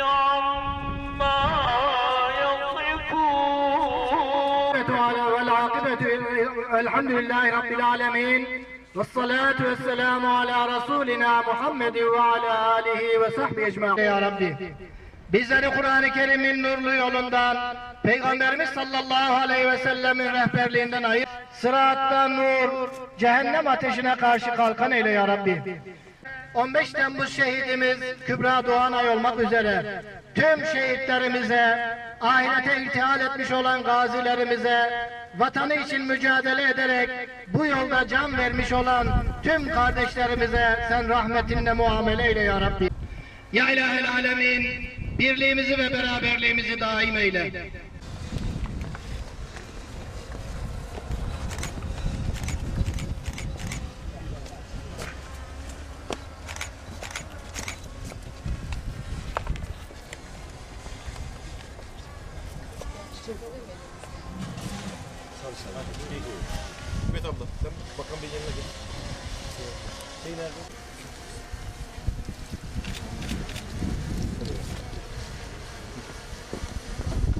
عما يصفون والعاقبة الحمد لله رب العالمين والصلاة والسلام على رسولنا محمد وعلى آله وصحبه ecmaîn. Ya Rabbi. Bizleri Kur'an-ı Kerim'in nurlu yolundan, Peygamberimiz sallallahu aleyhi ve sellemin rehberliğinden ayır. Sırattan nur, cehennem ateşine karşı kalkan eyle ya Rabbi. 15 Temmuz şehidimiz Kübra Doğanay olmak üzere tüm şehitlerimize, ahirete irtihal etmiş olan gazilerimize, vatanı için mücadele ederek bu yolda can vermiş olan tüm kardeşlerimize sen rahmetinle muamele eyle ya Rabbi. Ya ilahel alemin birliğimizi ve beraberliğimizi daim eyle. Evet abla sen bakan bir yanına git. Şey nerede?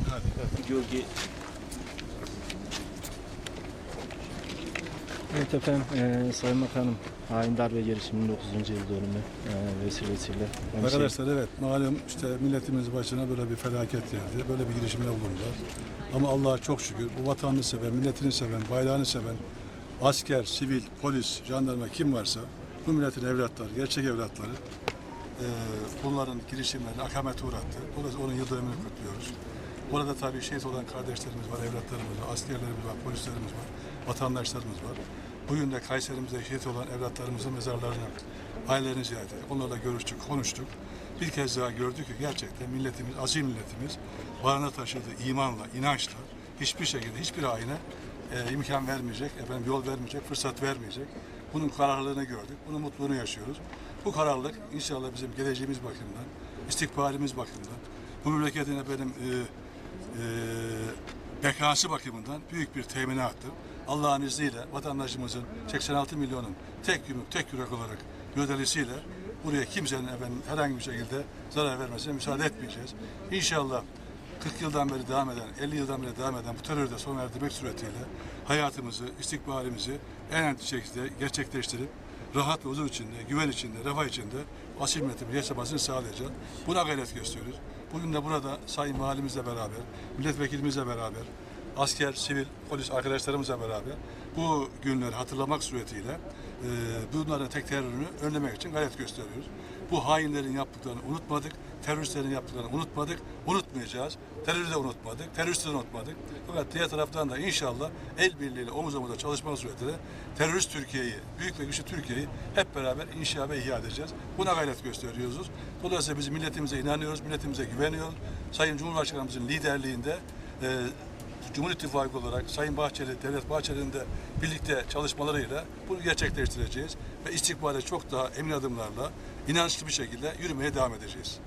Hadi. Gölge Evet efendim, eee Sayın Bakanım, hain darbe girişiminin 9. yıl dönümü eee vesilesiyle. Arkadaşlar evet malum işte milletimiz başına böyle bir felaket geldi. Böyle bir girişimde bulundular. Ama Allah'a çok şükür bu vatanını seven, milletini seven, bayrağını seven asker, sivil, polis, jandarma kim varsa bu milletin evlatları, gerçek evlatları eee, bunların girişimlerine akamete uğrattı. Dolayısıyla onun yıl dönümünü kutluyoruz. Burada tabii şehit olan kardeşlerimiz var, evlatlarımız var, askerlerimiz var, polislerimiz var, vatandaşlarımız var. Bugün de Kayserimizde şehit olan evlatlarımızın mezarlarına ailelerini ziyaret ettik. Onlarla görüştük, konuştuk. Bir kez daha gördük ki gerçekten milletimiz, asil milletimiz varına taşıdığı imanla, inançla hiçbir şekilde hiçbir haine e, imkan vermeyecek, efendim yol vermeyecek, fırsat vermeyecek. Bunun kararlılığını gördük, bunun mutluluğunu yaşıyoruz. Bu kararlılık inşallah bizim geleceğimiz bakımından, istikbalimiz bakımından, bu memleketin efendim e, e, bekası bakımından büyük bir teminattır. Allah'ın izniyle vatandaşımızın 86 milyonun tek yumruk, tek yürek olarak gövdelisiyle buraya kimsenin efendim herhangi bir şekilde zarar vermesine müsaade etmeyeceğiz. İnşallah 40 yıldan beri devam eden, 50 yıldan beri devam eden bu terörü de sona erdirmek suretiyle hayatımızı, istikbalimizi en önemli şekilde gerçekleştirip rahat ve huzur içinde, güven içinde, refah içinde asil milletin yaşamasını sağlayacağız. Buna gayret gösteriyoruz. Bugün de burada Sayın Valimizle beraber, milletvekilimizle beraber, asker, sivil, polis arkadaşlarımızla beraber bu günleri hatırlamak suretiyle e, bunların tek terörünü önlemek için gayret gösteriyoruz. Bu hainlerin yaptıklarını unutmadık, teröristlerin yaptıklarını unutmadık, unutmayacağız. Terörü de unutmadık, teröristi de unutmadık. Fakat diğer taraftan da inşallah el birliğiyle omuz omuza çalışma suretiyle terörist Türkiye'yi, büyük ve güçlü Türkiye'yi hep beraber inşa ve ihya edeceğiz. Buna gayret gösteriyoruz. Dolayısıyla biz milletimize inanıyoruz, milletimize güveniyoruz. Sayın Cumhurbaşkanımızın liderliğinde e, Cumhur İttifakı olarak Sayın Bahçeli, Devlet Bahçeli'nin de birlikte çalışmalarıyla bunu gerçekleştireceğiz ve istikbale çok daha emin adımlarla inançlı bir şekilde yürümeye devam edeceğiz.